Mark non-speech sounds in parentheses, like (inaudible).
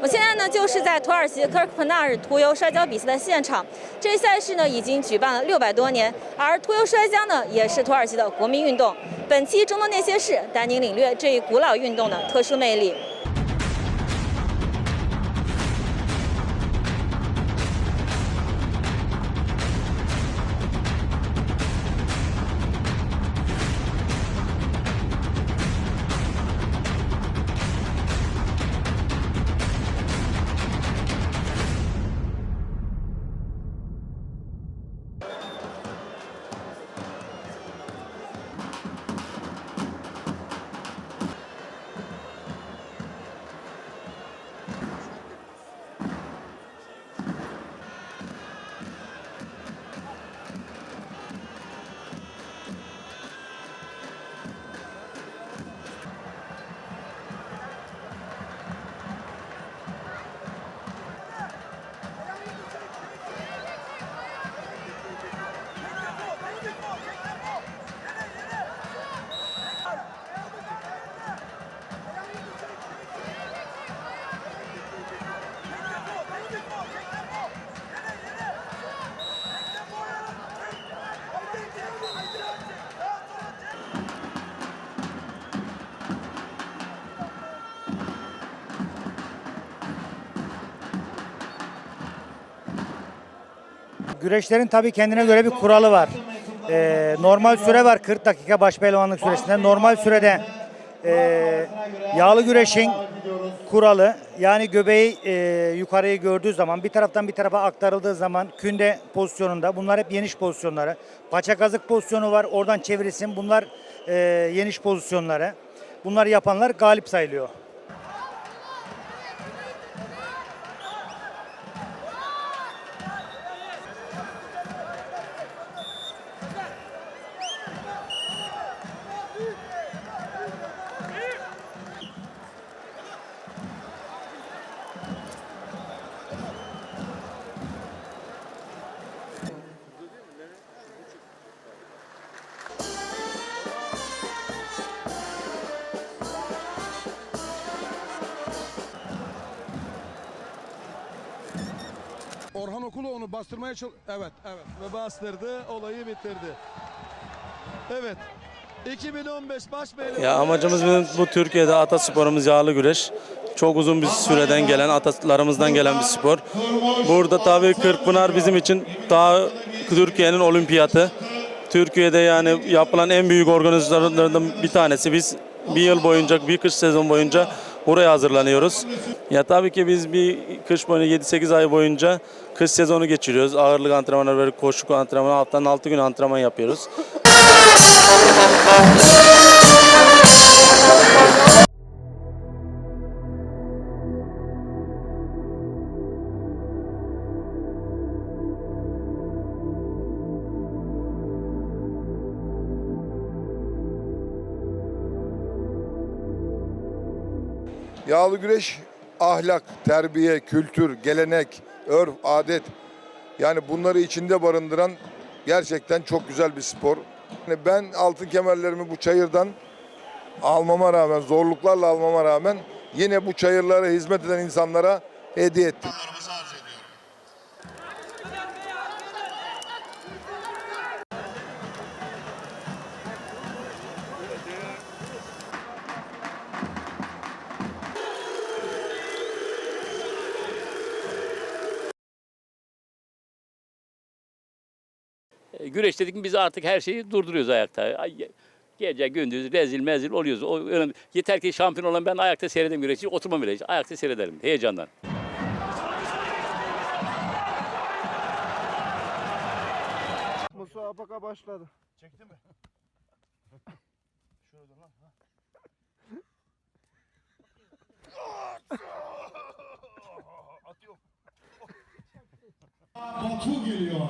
我现在呢就是在土耳其科尔克纳尔涂油摔跤比赛的现场。这一赛事呢已经举办了六百多年，而涂油摔跤呢也是土耳其的国民运动。本期中东那些事，带您领略这一古老运动的特殊魅力。Güreşlerin tabii kendine göre bir kuralı var. Ee, normal süre var 40 dakika baş pehlivanlık süresinde. Normal sürede e, yağlı güreşin kuralı yani göbeği e, yukarıyı gördüğü zaman bir taraftan bir tarafa aktarıldığı zaman künde pozisyonunda bunlar hep yeniş pozisyonları. Paça kazık pozisyonu var oradan çevirilsin bunlar e, yeniş pozisyonları. Bunları yapanlar galip sayılıyor. Orhan Okulu onu bastırmaya çalış... Evet, evet. Ve bastırdı, olayı bitirdi. Evet. 2015 baş. Ya amacımız bu, bu Türkiye'de atasporumuz yağlı güreş. Çok uzun bir süreden gelen, atalarımızdan gelen bir spor. Burada tabii Kırkpınar bizim için daha Türkiye'nin olimpiyatı. Türkiye'de yani yapılan en büyük organizasyonlardan bir tanesi. Biz bir yıl boyunca, bir kış sezon boyunca oraya hazırlanıyoruz. Ya tabii ki biz bir kış boyunca 7-8 ay boyunca kış sezonu geçiriyoruz. Ağırlık antrenmanları, koşu antrenmanı, haftanın 6 gün antrenman yapıyoruz. (laughs) Yağlı güreş ahlak, terbiye, kültür, gelenek, örf, adet yani bunları içinde barındıran gerçekten çok güzel bir spor. Yani ben altın kemerlerimi bu çayırdan almama rağmen, zorluklarla almama rağmen yine bu çayırlara hizmet eden insanlara hediye ettim. Güreş dedik mi biz artık her şeyi durduruyoruz ayakta. Ay, Gece gündüz rezil mezil oluyoruz. O, önemli. Yeter ki şampiyon olan ben ayakta seyredeyim güreşi. Oturmam bile. Ayakta seyrederim heyecandan. Musabaka başladı. (laughs) (laughs) Batu geliyor.